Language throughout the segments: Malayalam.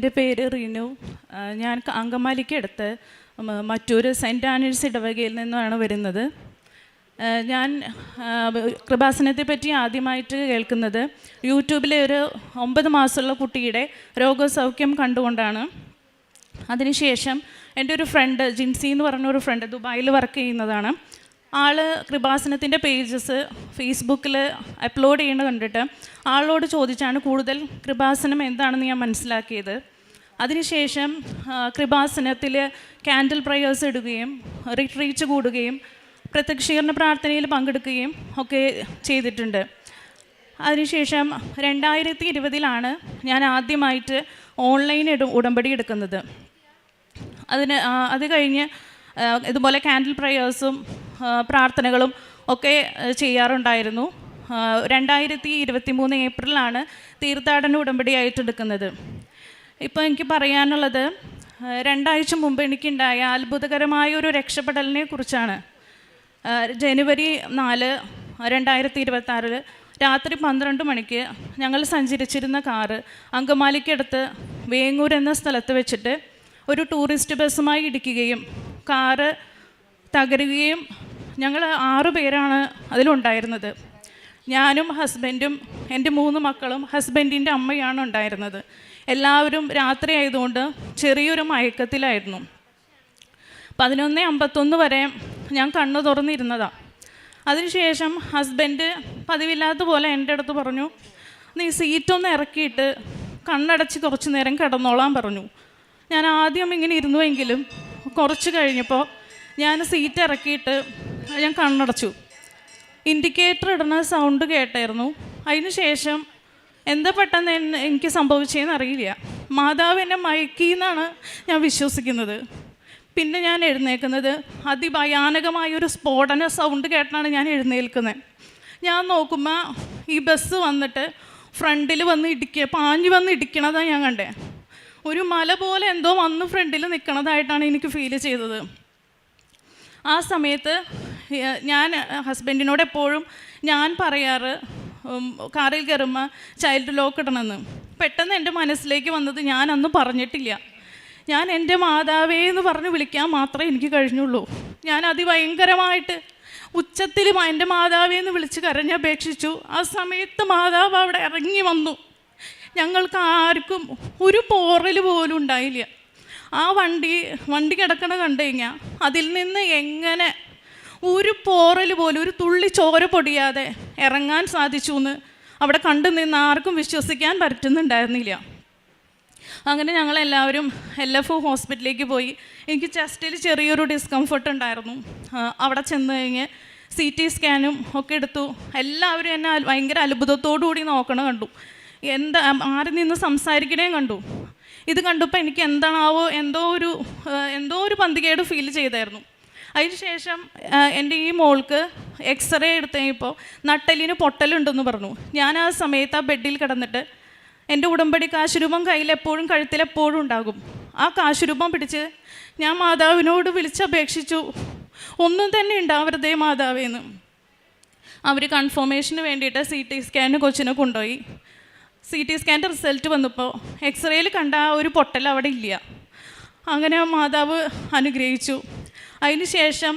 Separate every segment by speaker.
Speaker 1: എന്റെ പേര് റിനു. ഞാൻ അങ്കമാലിക്ക് അടുത്ത് മറ്റൊരു സെന്റ് ആനീസ് ഇടവകയിൽ നിന്നാണ് വരുന്നത്. ഞാൻ കൃപാസനത്തെ പറ്റി ആദ്യമായിട്ട് കേൾക്കുന്നത് യൂട്യൂബിലെ ഒരു ഒമ്പത് മാസമുള്ള കുട്ടിയുടെ രോഗസൗഖ്യം കണ്ടുകൊണ്ടാണ്. അതിനുശേഷം എന്റെ ഒരു ഫ്രണ്ട് ജിൻസി എന്ന് പറഞ്ഞ ഒരു ഫ്രണ്ട് ദുബായിൽ വർക്ക് ചെയ്യുന്നതാണ്. ആൾ കൃപാസനത്തിന്റെ പേജസ് ഫേസ്ബുക്കിൽ അപ്ലോഡ് ചെയ്യുന്നത് കണ്ടിട്ട് ആളോട് ചോദിച്ചാണ് കൂടുതൽ കൃപാസനം എന്താണെന്ന് ഞാൻ മനസ്സിലാക്കിയത്. അതിനുശേഷം കൃപാസനത്തിൽ കാൻഡിൽ പ്രയേഴ്സ് ഇടുകയും റിട്രീറ്റ് കൂടുകയും പ്രത്യക്ഷീകരണ പ്രാർത്ഥനയിൽ പങ്കെടുക്കുകയും ഒക്കെ ചെയ്തിട്ടുണ്ട്. അതിനുശേഷം രണ്ടായിരത്തി ഇരുപതിലാണ് ഞാൻ ആദ്യമായിട്ട് ഓൺലൈൻ ഉടമ്പടി എടുക്കുന്നത്. അതിന് അത് കഴിഞ്ഞ് ഇതുപോലെ കാൻഡിൽ പ്രയേഴ്സും പ്രാർത്ഥനകളും ഒക്കെ ചെയ്യാറുണ്ടായിരുന്നു. രണ്ടായിരത്തി ഇരുപത്തി മൂന്ന് ഏപ്രിലാണ് തീർത്ഥാടന ഉടമ്പടിയായിട്ട് എടുക്കുന്നത്. ഇപ്പോൾ എനിക്ക് പറയാനുള്ളത് രണ്ടാഴ്ച മുമ്പ് എനിക്കുണ്ടായ അത്ഭുതകരമായ ഒരു രക്ഷപ്പെടലിനെ കുറിച്ചാണ്. ജനുവരി നാല് രണ്ടായിരത്തി ഇരുപത്തി രാത്രി പന്ത്രണ്ട് മണിക്ക് ഞങ്ങൾ സഞ്ചരിച്ചിരുന്ന കാറ് അങ്കമാലിക്കടുത്ത് വേങ്ങൂർ എന്ന സ്ഥലത്ത് വെച്ചിട്ട് ഒരു ടൂറിസ്റ്റ് ബസ്സുമായി ഇടിക്കുകയും കാറ് തകരുകയും ഞങ്ങൾ ആറ് പേരാണ് അതിലുണ്ടായിരുന്നത്. ഞാനും ഹസ്ബൻഡും എന്റെ മൂന്ന് മക്കളും ഹസ്ബൻഡിന്റെ അമ്മയാണ് ഉണ്ടായിരുന്നത്. എല്ലാവരും രാത്രി ആയതുകൊണ്ട് ചെറിയൊരു മയക്കത്തിലായിരുന്നു. പതിനൊന്ന് അമ്പത്തൊന്ന് വരെ ഞാൻ കണ്ണു തുറന്നിരുന്നതാണ് അതിനുശേഷം ഹസ്ബൻഡ് പതിവില്ലാത്ത പോലെ എന്റെ അടുത്ത് പറഞ്ഞു നീ സീറ്റൊന്ന് ഇറക്കിയിട്ട് കണ്ണടച്ച് കുറച്ച് നേരം കിടന്നോളാൻ പറഞ്ഞു. ഞാൻ ആദ്യം ഇങ്ങനെ ഇരുന്നുവെങ്കിലും കുറച്ച് കഴിഞ്ഞപ്പോൾ ഞാൻ സീറ്റ് ഇറക്കിയിട്ട് ഞാൻ കണ്ണടച്ചു. ഇൻഡിക്കേറ്റർ ഇടുന്ന സൗണ്ട് കേട്ടായിരുന്നു. അതിന് ശേഷം എന്താ പെട്ടെന്ന് എനിക്ക് സംഭവിച്ചതെന്ന് അറിയില്ല. മാതാവ് എന്നെ മയക്കി എന്നാണ് ഞാൻ വിശ്വസിക്കുന്നത്. പിന്നെ ഞാൻ എഴുന്നേൽക്കുന്നത് അതിഭയാനകമായൊരു സ്ഫോടന സൗണ്ട് കേട്ടാണ് ഞാൻ എഴുന്നേൽക്കുന്നത് ഞാൻ നോക്കുമ്പോൾ ഈ ബസ് വന്നിട്ട് ഫ്രണ്ടിൽ വന്ന് ഇടിക്കുക പാഞ്ഞു വന്ന് ഇടിക്കണതാണ് ഞാൻ കണ്ടേ. ഒരു മല പോലെ എന്തോ വന്ന് ഫ്രണ്ടിൽ നിൽക്കണതായിട്ടാണ് എനിക്ക് ഫീൽ ചെയ്തത്. ആ സമയത്ത് ഞാൻ ഹസ്ബൻഡിനോട് എപ്പോഴും ഞാൻ പറയാറ് കാറിൽ കയറുമ്പോൾ ചൈൽഡ് ലോക്ക് ഇടണമെന്ന്. പെട്ടെന്ന് എന്റെ മനസ്സിലേക്ക് വന്നത് ഞാൻ അന്ന് പറഞ്ഞിട്ടില്ല. ഞാൻ എന്റെ മാതാവേ എന്ന് പറഞ്ഞ് വിളിക്കാൻ മാത്രമേ എനിക്ക് കഴിഞ്ഞുള്ളൂ. ഞാൻ അതിഭയങ്കരമായിട്ട് ഉച്ചത്തിൽ എന്റെ മാതാവേ എന്ന് വിളിച്ച് കരഞ്ഞപേക്ഷിച്ചു. ആ സമയത്ത് മാതാവ് അവിടെ ഇറങ്ങി വന്നു. ഞങ്ങൾക്ക് ആർക്കും ഒരു പോറൽ പോലും ഉണ്ടായില്ല. ആ വണ്ടി വണ്ടി കിടക്കണ കണ്ടു കഴിഞ്ഞാൽ അതിൽ നിന്ന് എങ്ങനെ ഒരു പോറൽ പോലും ഒരു തുള്ളി ചോര പൊടിയാതെ ഇറങ്ങാൻ സാധിച്ചു എന്ന് അവിടെ കണ്ടു നിന്ന് ആർക്കും വിശ്വസിക്കാൻ പറ്റുന്നുണ്ടായിരുന്നില്ല. അങ്ങനെ ഞങ്ങളെല്ലാവരും എൽ എഫ് ഹോസ്പിറ്റലിലേക്ക് പോയി. എനിക്ക് ചെസ്റ്റിൽ ചെറിയൊരു ഡിസ്കംഫർട്ട് ഉണ്ടായിരുന്നു. അവിടെ ചെന്ന് കഴിഞ്ഞ് സി ടി സ്കാനും ഒക്കെ എടുത്തു. എല്ലാവരും എന്നെ ഭയങ്കര അത്ഭുതത്തോടു കൂടി നോക്കണ കണ്ടു. എന്താ ആരും നിന്ന് സംസാരിക്കണേയും കണ്ടു. ഇത് കണ്ടപ്പോൾ എനിക്ക് എന്താണാവോ എന്തോ ഒരു എന്തോ ഒരു പന്തികേട് ഫീൽ ചെയ്തായിരുന്നു. അതിനുശേഷം എന്റെ ഈ മോൾക്ക് എക്സ്റേ എടുത്തപ്പോൾ നട്ടലിന് പൊട്ടലുണ്ടെന്ന് പറഞ്ഞു. ഞാൻ ആ സമയത്ത് ആ ബെഡിൽ കിടന്നിട്ട് എന്റെ ഉടമ്പടി കാശുരൂപം കയ്യിലെപ്പോഴും കഴുത്തിലെപ്പോഴും ഉണ്ടാകും. ആ കാശുരൂപം പിടിച്ച് ഞാൻ മാതാവിനോട് വിളിച്ചപേക്ഷിച്ചു ഒന്നും തന്നെ ഉണ്ടാവരുതേ മാതാവേന്ന് അവർ കൺഫർമേഷന് വേണ്ടിയിട്ട് സി ടി സ്കാന് കൊച്ചിനെ കൊണ്ടുപോയി. സി ടി സ്കാന്റെ റിസൾട്ട് വന്നപ്പോൾ എക്സ്റേയിൽ കണ്ട ആ ഒരു പൊട്ടൽ അവിടെ ഇല്ല. അങ്ങനെ മാതാവ് അനുഗ്രഹിച്ചു. അതിന് ശേഷം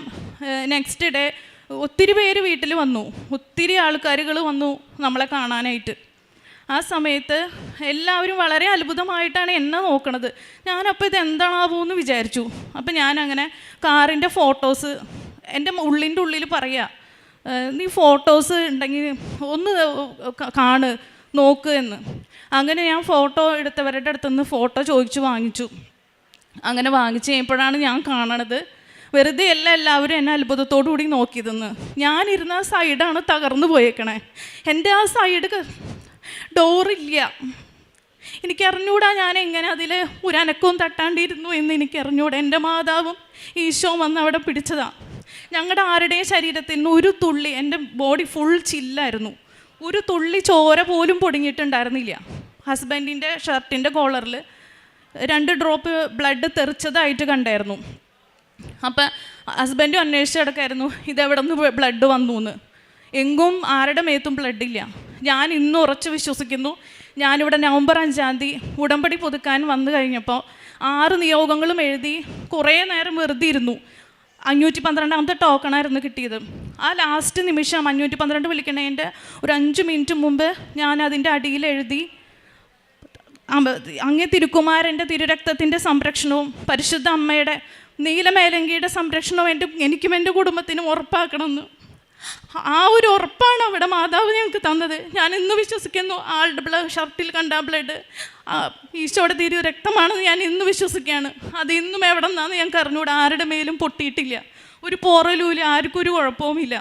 Speaker 1: നെക്സ്റ്റ് ഡേ ഒത്തിരി പേര് വീട്ടിൽ വന്നു. ഒത്തിരി ആൾക്കാരുകൾ വന്നു നമ്മളെ കാണാനായിട്ട്. ആ സമയത്ത് എല്ലാവരും വളരെ അത്ഭുതമായിട്ടാണ് എന്നെ നോക്കണത്. ഞാനപ്പോൾ ഇത് എന്താണാവോ എന്ന് വിചാരിച്ചു. അപ്പം ഞാനങ്ങനെ കാറിന്റെ ഫോട്ടോസ് എന്റെ ഉള്ളിന്റെ ഉള്ളിൽ പറയുക നീ ഫോട്ടോസ് ഉണ്ടെങ്കിൽ ഒന്ന് കാണ് നോക്ക് എന്ന്. അങ്ങനെ ഞാൻ ഫോട്ടോ എടുത്തവരുടെ അടുത്തുനിന്ന് ഫോട്ടോ ചോദിച്ചു വാങ്ങിച്ചു. അങ്ങനെ വാങ്ങിച്ച് കഴിയുമ്പോഴാണ് ഞാൻ കാണണത്. വെറുതെ അല്ല എല്ലാവരും എന്നെ അത്ഭുതത്തോടു കൂടി നോക്കിയതെന്ന്. ഞാനിരുന്ന ആ സൈഡാണ് തകർന്നു പോയേക്കണേ. എന്റെ ആ സൈഡ് ഡോറില്ല എനിക്കറിഞ്ഞൂടാ ഞാൻ എങ്ങനെ അതിൽ ഒരു അനക്കവും തട്ടാണ്ടിരുന്നു എന്ന് എനിക്കറിഞ്ഞൂടാ. എന്റെ മാതാവും ഈശോ വന്ന് അവിടെ പിടിച്ചതാണ് ഞങ്ങളുടെ ആരുടെയും ശരീരത്തിൽ നിന്ന് ഒരു തുള്ളി എന്റെ ബോഡി ഫുൾ ചില്ലായിരുന്നു ഒരു തുള്ളി ചോര പോലും പൊടിഞ്ഞിട്ടുണ്ടായിരുന്നില്ല. ഹസ്ബൻഡിന്റെ ഷർട്ടിന്റെ കോളറിൽ രണ്ട് ഡ്രോപ്പ് ബ്ലഡ് തെറിച്ചതായിട്ട് കണ്ടായിരുന്നു. അപ്പം ഹസ്ബൻഡും അന്വേഷിച്ച് കിടക്കായിരുന്നു ഇതെവിടെ നിന്ന് ബ്ലഡ് വന്നു എന്ന് എങ്കും ആരുടെ മേത്തും ബ്ലഡ് ഇല്ല. ഞാൻ ഇന്ന് ഉറച്ച് വിശ്വസിക്കുന്നു ഞാനിവിടെ നവംബർ അഞ്ചാം തീയതി ഉടമ്പടി പുതുക്കാൻ വന്നു കഴിഞ്ഞപ്പോൾ ആറ് നിയോഗങ്ങളും എഴുതി കുറേ നേരം വെറുതെ ഇരുന്നു. അഞ്ഞൂറ്റി പന്ത്രണ്ടാമത്തെ ടോക്കണായിരുന്നു കിട്ടിയത്. ആ ലാസ്റ്റ് നിമിഷം അഞ്ഞൂറ്റി പന്ത്രണ്ട് വിളിക്കണേന്റെ ഒരു അഞ്ച് മിനിറ്റ് മുമ്പ് ഞാൻ അതിന്റെ അടിയിൽ എഴുതി അങ്ങേ തിരുക്കുമാരന്റെ തിരുരക്തത്തിന്റെ സംരക്ഷണവും പരിശുദ്ധ അമ്മയുടെ നീലമേലങ്കിയുടെ സംരക്ഷണവും എന്റെ എനിക്കും എന്റെ കുടുംബത്തിനും ഉറപ്പാക്കണമെന്ന്. ആ ഒരു ഉറപ്പാണ് അവിടെ മാതാവ് ഞങ്ങൾക്ക് തന്നത്. ഞാൻ ഇന്ന് വിശ്വസിക്കുന്നു ആളുടെ ബ്ലഡ് ഷർട്ടിൽ കണ്ട ബ്ലഡ് ഈശോയുടെ തിരു രക്തമാണെന്ന് ഞാൻ ഇന്ന് വിശ്വസിക്കുകയാണ്. അത് ഇന്നും എവിടെ നിന്നാന്ന് ഞങ്ങൾക്ക് അറിഞ്ഞുകൂടെ ആരുടെ മേലും പൊട്ടിയിട്ടില്ല. ഒരു പോറലൂല ആർക്കും ഒരു കുഴപ്പവുമില്ല.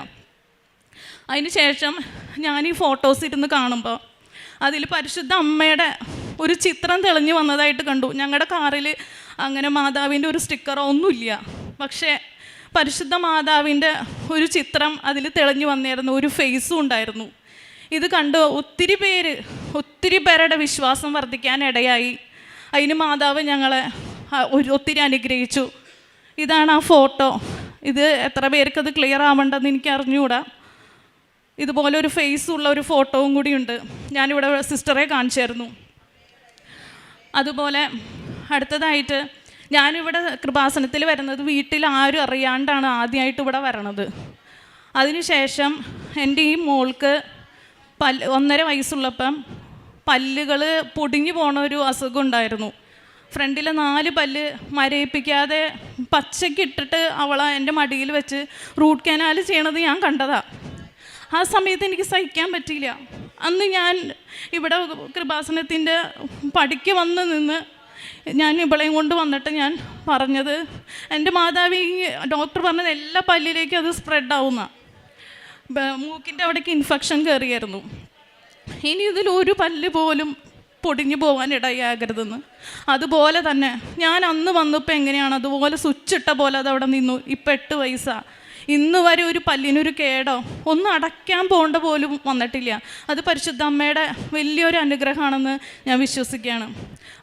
Speaker 1: അതിന് ശേഷം ഞാൻ ഈ ഫോട്ടോസ് ഇരുന്ന് കാണുമ്പോൾ അതിൽ പരിശുദ്ധ അമ്മയുടെ ഒരു ചിത്രം തെളിഞ്ഞു വന്നതായിട്ട് കണ്ടു. ഞങ്ങളുടെ കാറിൽ അങ്ങനെ മാതാവിന്റെ ഒരു സ്റ്റിക്കറോ ഒന്നുമില്ല. പക്ഷേ പരിശുദ്ധ മാതാവിന്റെ ഒരു ചിത്രം അതിൽ തെളിഞ്ഞു വന്നിരുന്നു. ഒരു ഫേസും ഉണ്ടായിരുന്നു. ഇത് കണ്ട് ഒത്തിരി പേര് ഒത്തിരി പേരുടെ വിശ്വാസം വർദ്ധിക്കാനിടയായി അതിന് മാതാവ് ഞങ്ങളെ ഒത്തിരി അനുഗ്രഹിച്ചു. ഇതാണ് ആ ഫോട്ടോ. ഇത് എത്ര പേർക്ക് അത് ക്ലിയർ ആവേണ്ടതെന്ന് എനിക്ക് അറിഞ്ഞുകൂടാ ഇതുപോലെ ഒരു ഫേസ് ഉള്ള ഒരു ഫോട്ടോവും കൂടിയുണ്ട് ഞാനിവിടെ സിസ്റ്ററെ കാണിച്ചായിരുന്നു. അതുപോലെ അടുത്തതായിട്ട് ഞാനിവിടെ കൃപാസനത്തിൽ വരുന്നത് വീട്ടിൽ ആരും അറിയാണ്ടാണ് ആദ്യമായിട്ട് ഇവിടെ വരണത്. അതിനുശേഷം എന്റെ ഈ മോൾക്ക് പല്ല് ഒന്നര വയസ്സുള്ളപ്പം പല്ലുകൾ പൊടിഞ്ഞു പോണ ഒരു അസുഖം ഉണ്ടായിരുന്നു. ഫ്രണ്ടിലെ നാല് പല്ല് മരയിപ്പിക്കാതെ പച്ചയ്ക്ക് ഇട്ടിട്ട് അവളെ എന്റെ മടിയിൽ വെച്ച് റൂട്ട് കനാൽ ചെയ്യണത് ഞാൻ കണ്ടതാണ് ആ സമയത്ത് എനിക്ക് സഹിക്കാൻ പറ്റിയില്ല. അന്ന് ഞാൻ ഇവിടെ കൃപാസനത്തിന്റെ പടിക്ക് വന്ന് നിന്ന് ഞാൻ ഇവളെയും കൊണ്ട് വന്നിട്ട് ഞാൻ പറഞ്ഞത് എന്റെ മാതാവി ഡോക്ടർ പറഞ്ഞത് എല്ലാ പല്ലിലേക്കും അത് സ്പ്രെഡ് ആവുന്ന മൂക്കിന്റെ അവിടേക്ക് ഇൻഫെക്ഷൻ കയറിയായിരുന്നു ഇനി ഇതിൽ ഒരു പല്ല് പോലും പൊടിഞ്ഞു പോകാൻ ഇടയാകരുതെന്ന്. അതുപോലെ തന്നെ ഞാൻ അന്ന് വന്നപ്പോൾ എങ്ങനെയാണ് അതുപോലെ സ്വിച്ച് ഇട്ട പോലെ അത് അവിടെ നിന്നു. ഇപ്പം എട്ട് വയസ്സാണ് ഇന്ന് വരെ ഒരു പല്ലിനൊരു കേടോ? ഒന്നും അടയ്ക്കാൻ പോകേണ്ട പോലും വന്നിട്ടില്ല. അത് പരിശുദ്ധ അമ്മയുടെ വലിയൊരു അനുഗ്രഹമാണെന്ന് ഞാൻ വിശ്വസിക്കുകയാണ്.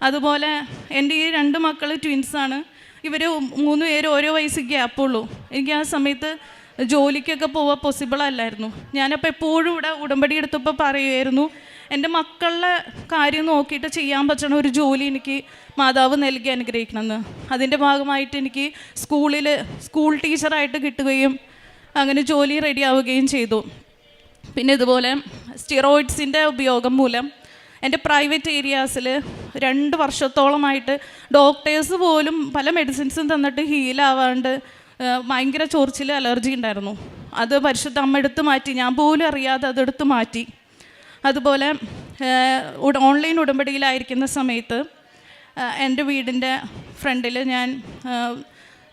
Speaker 1: അതുപോലെ എന്റെ ഈ രണ്ട് മക്കൾ ട്വിൻസാണ് ഇവർ മൂന്ന് പേര് ഓരോ വയസ്സ് ഗ്യാപ്പുള്ളൂ എനിക്ക് ആ സമയത്ത് ജോലിക്കൊക്കെ പോവാൻ പോസിബിൾ അല്ലായിരുന്നു. ഞാനപ്പോൾ എപ്പോഴും ഇവിടെ ഉടമ്പടി എടുത്തപ്പോൾ പറയുമായിരുന്നു എന്റെ മക്കളുടെ കാര്യം നോക്കിയിട്ട് ചെയ്യാൻ പറ്റുന്ന ഒരു ജോലി എനിക്ക് മാതാവ് നൽകി അനുഗ്രഹിക്കണമെന്ന്. അതിന്റെ ഭാഗമായിട്ട് എനിക്ക് സ്കൂളിൽ സ്കൂൾ ടീച്ചറായിട്ട് കിട്ടുകയും അങ്ങനെ ജോലി റെഡിയാവുകയും ചെയ്തു. പിന്നെ ഇതുപോലെ സ്റ്റിറോയിഡ്സിന്റെ ഉപയോഗം മൂലം എന്റെ പ്രൈവറ്റ് ഏരിയാസിൽ രണ്ട് വർഷത്തോളമായിട്ട് ഡോക്ടേഴ്സ് പോലും പല മെഡിസിൻസും തന്നിട്ട് ഹീലാവാണ്ട് ഭയങ്കര ചൊറിച്ചിൽ അലർജി ഉണ്ടായിരുന്നു. അത് പരിശുദ്ധ അമ്മ എടുത്ത് മാറ്റി. ഞാൻ പോലും അറിയാതെ അതെടുത്ത് മാറ്റി. അതുപോലെ ഓൺലൈൻ ഉടമ്പടിയിലായിരിക്കുന്ന സമയത്ത് എന്റെ വീടിന്റെ ഫ്രണ്ടിൽ ഞാൻ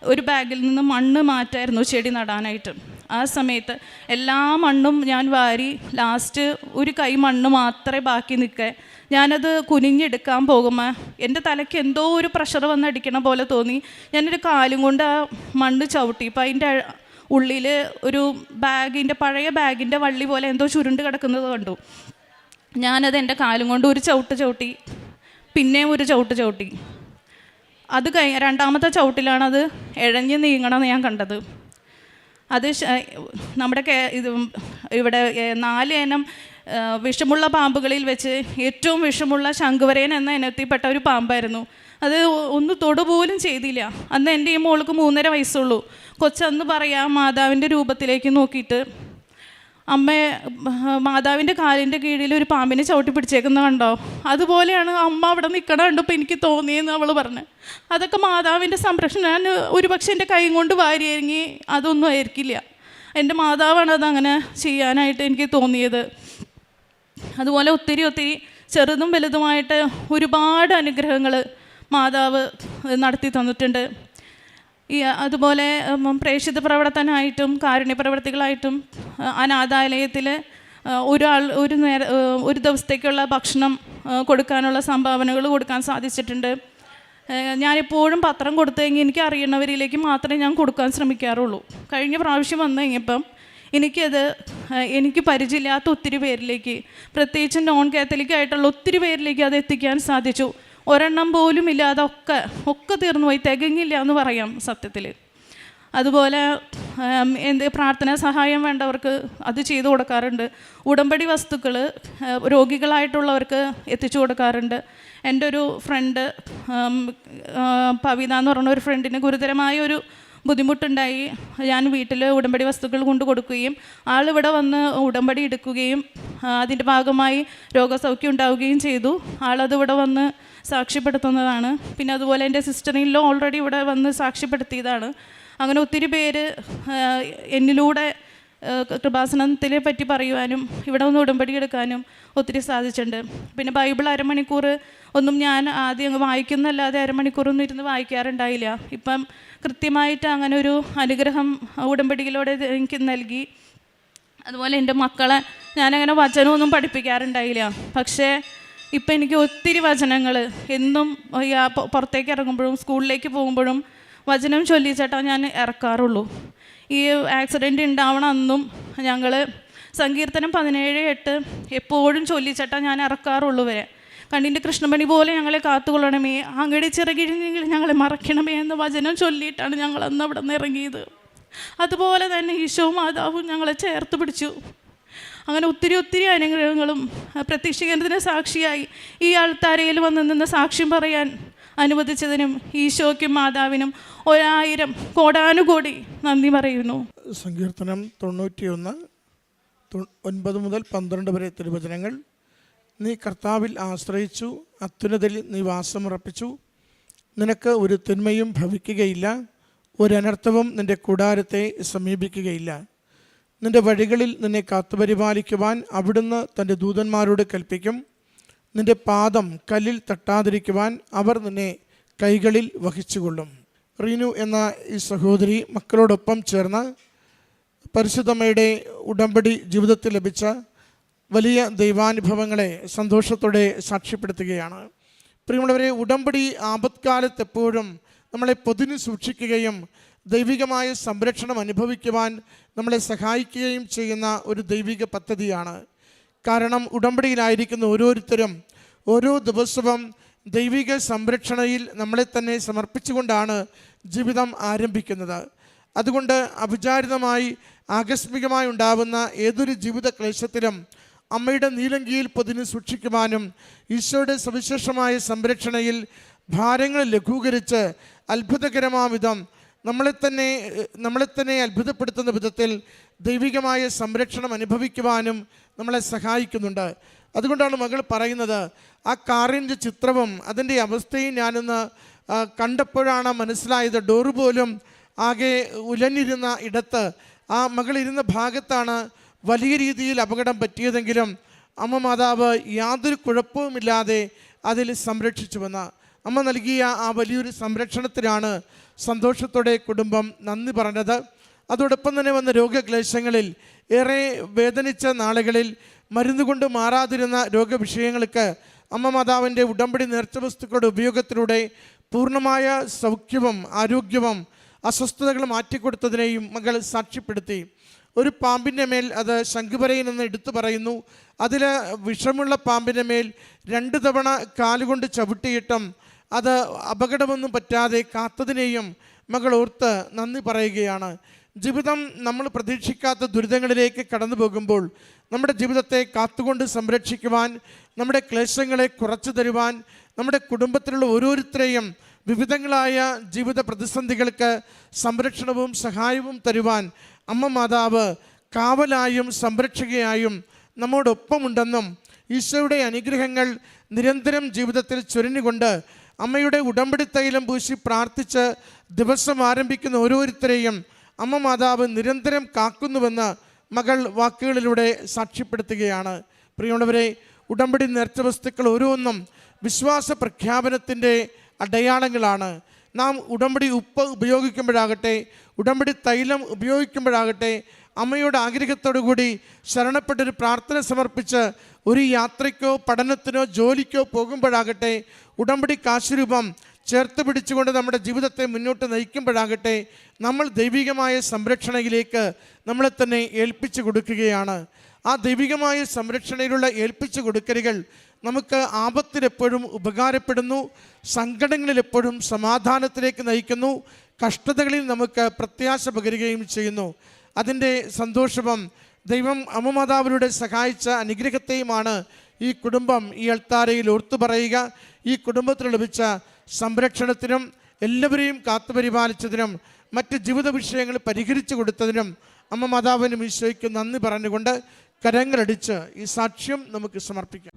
Speaker 1: ഒരു ബാഗിൽ നിന്ന് മണ്ണ് മാറ്റായിരുന്നു ചെടി നടാനായിട്ട്. ആ സമയത്ത് എല്ലാ മണ്ണും ഞാൻ വാരി ലാസ്റ്റ് ഒരു കൈ മണ്ണ് മാത്രമേ ബാക്കി നിൽക്കേ. ഞാനത് കുനിഞ്ഞെടുക്കാൻ പോകുമ്പോൾ എന്റെ തലയ്ക്ക് എന്തോ ഒരു പ്രഷർ വന്നടിക്കണ പോലെ തോന്നി. ഞാനൊരു കാലും കൊണ്ട് ആ മണ്ണ് ചവിട്ടി. ഇപ്പം അതിന്റെ ഉള്ളിൽ ഒരു ബാഗിന്റെ പഴയ ബാഗിന്റെ വള്ളി പോലെ എന്തോ ചുരുണ്ട് കിടക്കുന്നത് കണ്ടു. ഞാനത് എന്റെ കാലും കൊണ്ട് ഒരു ചവിട്ട് ചവിട്ടി പിന്നെയും ഒരു ചവിട്ട് ചവിട്ടി. അത് കഴി രണ്ടാമത്തെ ചവിട്ടിലാണത് ഇഴഞ്ഞ് നീങ്ങണമെന്ന് ഞാൻ കണ്ടത്. അത് നമ്മുടെ കേ ഇത് ഇവിടെ നാല് ഇനം വിഷമുള്ള പാമ്പുകളിൽ വെച്ച് ഏറ്റവും വിഷമുള്ള ശംഖുവരയൻ എന്ന ഇനത്തിൽപ്പെട്ട ഒരു പാമ്പായിരുന്നു. അത് ഒന്ന് തൊടുപോലും ചെയ്തില്ല. അന്ന് എന്റെ ഈ മോൾക്ക് മൂന്നര വയസ്സുള്ളൂ. കൊച്ചന്ന് പറയാം മാതാവിന്റെ രൂപത്തിലേക്ക് നോക്കിയിട്ട് അമ്മ മാതാവിന്റെ കാലിന്റെ കീഴിൽ ഒരു പാമ്പിനെ ചവിട്ടി പിടിച്ചേക്കുന്ന കണ്ടോ? അതുപോലെയാണ് അമ്മ അവിടെ നിൽക്കണ കണ്ടപ്പോൾ എനിക്ക് തോന്നിയെന്ന് അവൾ പറഞ്ഞു. അതൊക്കെ മാതാവിന്റെ സംരക്ഷണം. ഞാൻ ഒരു പക്ഷേ എന്റെ കൈ കൊണ്ട് വാരിയെങ്കിൽ അതൊന്നും ആയിരിക്കില്ല. എന്റെ മാതാവാണ് അതങ്ങനെ ചെയ്യാനായിട്ട് എനിക്ക് തോന്നിയത്. അതുപോലെ ഒത്തിരി ഒത്തിരി ചെറുതും വലുതുമായിട്ട് ഒരുപാട് അനുഗ്രഹങ്ങൾ മാതാവ് നടത്തി തന്നിട്ടുണ്ട്. ഈ അതുപോലെ പ്രേക്ഷിത പ്രവർത്തനമായിട്ടും കാരുണ്യ പ്രവർത്തികളായിട്ടും ആ, അനാഥാലയത്തിൽ ഒരാൾ ഒരു നേര ഒരു ദിവസത്തേക്കുള്ള ഭക്ഷണം കൊടുക്കാനുള്ള സംഭാവനകൾ കൊടുക്കാൻ സാധിച്ചിട്ടുണ്ട്. ഞാനിപ്പോഴും പത്രം കൊടുത്തു കഴിഞ്ഞാൽ എനിക്ക് അറിയുന്നവരിലേക്ക് മാത്രമേ ഞാൻ കൊടുക്കാൻ ശ്രമിക്കാറുള്ളൂ. കഴിഞ്ഞ പ്രാവശ്യം വന്നു കഴിഞ്ഞപ്പം എനിക്കത് എനിക്ക് പരിചയമില്ലാത്ത ഒത്തിരി പേരിലേക്ക് പ്രത്യേകിച്ച് നോൺ കാത്തലിക് ആയിട്ടുള്ള ഒത്തിരി പേരിലേക്ക് അത് എത്തിക്കാൻ സാധിച്ചു. ഒരെണ്ണം പോലും ഇല്ലാതെ ഒക്കെ ഒക്കെ തീർന്നു പോയി. തികഞ്ഞില്ല എന്ന് പറയാം സത്യത്തിൽ അതുപോലെ എന്ത് പ്രാർത്ഥനാ സഹായം വേണ്ടവർക്ക് അത് ചെയ്തു കൊടുക്കാറുണ്ട്. ഉടമ്പടി വസ്തുക്കൾ രോഗികളായിട്ടുള്ളവർക്ക് എത്തിച്ചു കൊടുക്കാറുണ്ട്. എന്റെ ഒരു ഫ്രണ്ട് പവിത എന്ന് പറഞ്ഞ ഒരു ഫ്രണ്ടിന് ഗുരുതരമായ ഒരു ബുദ്ധിമുട്ടുണ്ടായി. ഞാൻ വീട്ടിൽ ഉടമ്പടി വസ്തുക്കൾ കൊണ്ടു കൊടുക്കുകയും ആളിവിടെ വന്ന് ഉടമ്പടി എടുക്കുകയും അതിന്റെ ഭാഗമായി രോഗസൗഖ്യം ഉണ്ടാവുകയും ചെയ്തു. ആളത് ഇവിടെ വന്ന് സാക്ഷ്യപ്പെടുത്തുന്നതാണ്. പിന്നെ അതുപോലെ എന്റെ സിസ്റ്ററിനിലോ ഓൾറെഡി ഇവിടെ വന്ന് സാക്ഷ്യപ്പെടുത്തിയതാണ്. അങ്ങനെ ഒത്തിരി പേര് എന്നിലൂടെ കൃപാസനത്തിനെ പറ്റി പറയുവാനും ഇവിടെ ഒന്ന് ഉടമ്പടി എടുക്കാനും ഒത്തിരി സാധിച്ചിട്ടുണ്ട്. പിന്നെ ബൈബിൾ അരമണിക്കൂർ ഒന്നും ഞാൻ ആദ്യം അങ്ങ് വായിക്കുന്നല്ലാതെ അരമണിക്കൂറൊന്നും ഇരുന്ന് വായിക്കാറുണ്ടായില്ല. ഇപ്പം കൃത്യമായിട്ട് അങ്ങനെ ഒരു അനുഗ്രഹം ഉടമ്പടിയിലൂടെ എനിക്ക് നൽകി. അതുപോലെ എന്റെ മക്കളെ ഞാനങ്ങനെ വചനമൊന്നും പഠിപ്പിക്കാറുണ്ടായില്ല. പക്ഷേ ഇപ്പം എനിക്ക് ഒത്തിരി വചനങ്ങൾ എന്നും പുറത്തേക്ക് ഇറങ്ങുമ്പോഴും സ്കൂളിലേക്ക് പോകുമ്പോഴും വചനം ചൊല്ലിച്ചേട്ടാ ഞാൻ ഇറക്കാറുള്ളൂ. ഈ ആക്സിഡന്റ് ഉണ്ടാവണമെന്നും ഞങ്ങൾ സങ്കീർത്തനം പതിനേഴ് എട്ട് എപ്പോഴും ചൊല്ലിച്ചട്ടാ ഞാൻ ഇറക്കാറുള്ളൂ വരെ കണ്ണിന്റെ കൃഷ്ണമണി പോലെ ഞങ്ങളെ കാത്തുകൊള്ളണമേ. അങ്ങടി ചിറകിഴിഞ്ഞെങ്കിൽ ഞങ്ങളെ മറക്കണമേ എന്ന വചനം ചൊല്ലിയിട്ടാണ് ഞങ്ങൾ അന്ന് അവിടെ നിന്ന് ഇറങ്ങിയത്. അതുപോലെ തന്നെ ഈശോ മാതാവും ഞങ്ങളെ ചേർത്ത് പിടിച്ചു. അങ്ങനെ ഒത്തിരി ഒത്തിരി അനുഗ്രഹങ്ങളും പ്രത്യക്ഷീകരണത്തിന് സാക്ഷിയായി ഈ ആൾത്താരയിൽ വന്ന് നിന്ന് സാക്ഷ്യം പറയാൻ അനുവദിച്ചതിനും ഈശോയ്ക്കും മാതാവിനും ഒരായിരം കോടാനുകോടി നന്ദി പറയുന്നു.
Speaker 2: സങ്കീർത്തനം തൊണ്ണൂറ്റിയൊന്ന് ഒന്ന് ഒൻപത് മുതൽ പന്ത്രണ്ട് വരെ തിരുവചനങ്ങൾ. നീ കർത്താവിൽ ആശ്രയിച്ചു അത്യുന്നതിൽ നീ വാസമുറപ്പിച്ചു നിനക്ക് ഒരു തിന്മയും ഭവിക്കുകയില്ല. ഒരനർത്ഥവും നിന്റെ കൂടാരത്തെ സമീപിക്കുകയില്ല. നിന്റെ വഴികളിൽ നിന്നെ കാത്തുപരിപാലിക്കുവാൻ അവിടുന്ന് തന്റെ ദൂതന്മാരോട് കൽപ്പിക്കും. നിന്റെ പാദം കല്ലിൽ തട്ടാതിരിക്കുവാൻ അവർ നിന്നെ കൈകളിൽ വഹിച്ചുകൊള്ളും. റീനു എന്ന ഈ സഹോദരി മക്കളോടൊപ്പം ചേർന്ന് പരിശുദ്ധമ്മയുടെ ഉടമ്പടി ജീവിതത്തിൽ ലഭിച്ച വലിയ ദൈവാനുഭവങ്ങളെ സന്തോഷത്തോടെ സാക്ഷ്യപ്പെടുത്തുകയാണ്. പ്രിയമുള്ളവരെ ഉടമ്പടി ആപത്കാലത്ത് എപ്പോഴും നമ്മളെ പൊതിഞ്ഞു സൂക്ഷിക്കുകയും ദൈവികമായ സംരക്ഷണം അനുഭവിക്കുവാൻ നമ്മളെ സഹായിക്കുകയും ചെയ്യുന്ന ഒരു ദൈവിക പദ്ധതിയാണ് കാരണം ഉടമ്പടിയിലായിരിക്കുന്ന ഓരോരുത്തരും ഓരോ ദിവസവും ദൈവിക സംരക്ഷണയിൽ നമ്മളെ തന്നെ സമർപ്പിച്ചുകൊണ്ടാണ് ജീവിതം ആരംഭിക്കുന്നത്. അതുകൊണ്ട് അവിചാരിതമായി ആകസ്മികമായി ഉണ്ടാവുന്ന ഏതൊരു ജീവിത ക്ലേശത്തിലും അമ്മയുടെ നീലങ്കിയിൽ പൊതിഞ്ഞ് സൂക്ഷിക്കുവാനും ഈശോയുടെ സവിശേഷമായ സംരക്ഷണയിൽ ഭാരങ്ങൾ ലഘൂകരിച്ച് അത്ഭുതകരമാവിധം നമ്മളെ തന്നെ നമ്മളെ തന്നെ അത്ഭുതപ്പെടുത്തുന്ന വിധത്തിൽ ദൈവികമായ സംരക്ഷണം അനുഭവിക്കുവാനും നമ്മളെ സഹായിക്കുന്നുണ്ട്. അതുകൊണ്ടാണ് മകൾ പറയുന്നത് ആ കാറിന്റെ ചിത്രവും അതിന്റെ അവസ്ഥയും ഞാനൊന്ന് കണ്ടപ്പോഴാണ് മനസ്സിലായത്. ഡോറ് പോലും ആകെ ഉലഞ്ഞിരുന്ന ഇടത്ത് ആ മകൾ ഇരുന്ന ഭാഗത്താണ് വലിയ രീതിയിൽ അപകടം പറ്റിയതെങ്കിലും അമ്മ മാതാവ് യാതൊരു കുഴപ്പവുമില്ലാതെ അതിൽ സംരക്ഷിച്ചുവെന്ന് അമ്മ നൽകിയ ആ വലിയൊരു സംരക്ഷണത്തിനാണ് സന്തോഷത്തോടെ കുടുംബം നന്ദി പറഞ്ഞത്. അതോടൊപ്പം തന്നെ വന്ന രോഗക്ലേശങ്ങളിൽ ഏറെ വേദനിച്ച നാളുകളിൽ മരുന്ന് കൊണ്ട് മാറാതിരുന്ന രോഗവിഷയങ്ങൾക്ക് അമ്മ മാതാവിന്റെ ഉടമ്പടി നേർച്ച വസ്തുക്കളുടെ ഉപയോഗത്തിലൂടെ പൂർണമായ സൗഖ്യവും ആരോഗ്യവും അസ്വസ്ഥതകൾ മാറ്റിക്കൊടുത്തതിനെയും മകൾ സാക്ഷ്യപ്പെടുത്തി. ഒരു പാമ്പിന്റെ മേൽ അത് ശംഖുപരയിൽ നിന്ന് എടുത്തു പറയുന്നു. അതിൽ വിഷമുള്ള പാമ്പിന്റെ മേൽ രണ്ട് തവണ കാലുകൊണ്ട് ചവിട്ടിയിട്ടും അത് അപകടമൊന്നും പറ്റാതെ കാത്തതിനെയും മകൾ ഓർത്ത് നന്ദി പറയുകയാണ്. ജീവിതം നമ്മൾ പ്രതീക്ഷിക്കാത്ത ദുരിതങ്ങളിലേക്ക് കടന്നു പോകുമ്പോൾ നമ്മുടെ ജീവിതത്തെ കാത്തുകൊണ്ട് സംരക്ഷിക്കുവാൻ നമ്മുടെ ക്ലേശങ്ങളെ കുറച്ചു തരുവാൻ നമ്മുടെ കുടുംബത്തിലുള്ള ഓരോരുത്തരെയും വിവിധങ്ങളായ ജീവിത പ്രതിസന്ധികൾക്ക് സംരക്ഷണവും സഹായവും തരുവാൻ അമ്മ മാതാവ് കാവലായും സംരക്ഷകയായും നമ്മോടൊപ്പമുണ്ടെന്നും ഈശോയുടെ അനുഗ്രഹങ്ങൾ നിരന്തരം ജീവിതത്തിൽ ചൊരിഞ്ഞുകൊണ്ട് അമ്മയുടെ ഉടമ്പടി തൈലം പൂശി പ്രാർത്ഥിച്ച് ദിവസം ആരംഭിക്കുന്ന ഓരോരുത്തരെയും അമ്മ മാതാവ് നിരന്തരം കാക്കുന്നുവെന്ന് മകൾ വാക്കുകളിലൂടെ സാക്ഷ്യപ്പെടുത്തുകയാണ്. പ്രിയമുള്ളവരെ ഉടമ്പടി നേർച്ച വസ്തുക്കൾ ഓരോന്നും വിശ്വാസ പ്രഖ്യാപനത്തിന്റെ അടയാളങ്ങളാണ്. നാം ഉടമ്പടി ഉപ്പ് ഉപയോഗിക്കുമ്പോഴാകട്ടെ ഉടമ്പടി തൈലം ഉപയോഗിക്കുമ്പോഴാകട്ടെ അമ്മയുടെ ആഗ്രഹത്തോടു കൂടി ശരണപ്പെട്ടൊരു പ്രാർത്ഥന സമർപ്പിച്ച് ഒരു യാത്രയ്ക്കോ പഠനത്തിനോ ജോലിക്കോ പോകുമ്പോഴാകട്ടെ ഉടമ്പടി കാശുരൂപം ചേർത്ത് പിടിച്ചുകൊണ്ട് നമ്മുടെ ജീവിതത്തെ മുന്നോട്ട് നയിക്കുമ്പോഴാകട്ടെ നമ്മൾ ദൈവികമായ സംരക്ഷണയിലേക്ക് നമ്മളെ തന്നെ ഏൽപ്പിച്ചു കൊടുക്കുകയാണ്. ആ ദൈവികമായ സംരക്ഷണയിലുള്ള ഏൽപ്പിച്ചു കൊടുക്കലുകൾ നമുക്ക് ആപത്തിലെപ്പോഴും ഉപകാരപ്പെടുന്നു സങ്കടങ്ങളിലെപ്പോഴും സമാധാനത്തിലേക്ക് നയിക്കുന്നു കഷ്ടതകളിൽ നമുക്ക് പ്രത്യാശ പകരുകയും ചെയ്യുന്നു. അതിന്റെ സന്തോഷവും ദൈവം അമ്മമാതാവിലൂടെ സഹായിച്ച അനുഗ്രഹത്തെയുമാണ് ഈ കുടുംബം ഈ അൾത്താരയിൽ ഓർത്തു പറയുക. ഈ കുടുംബത്തിന് ലഭിച്ച സംരക്ഷണത്തിനും എല്ലാവരെയും കാത്തുപരിപാലിച്ചതിനും മറ്റ് ജീവിത വിഷയങ്ങൾ പരിഹരിച്ചു കൊടുത്തതിനും അമ്മ മാതാവിനും ഈശോയ്ക്ക് നന്ദി പറഞ്ഞുകൊണ്ട് കരങ്ങളടിച്ച് ഈ സാക്ഷ്യം നമുക്ക് സമർപ്പിക്കാം.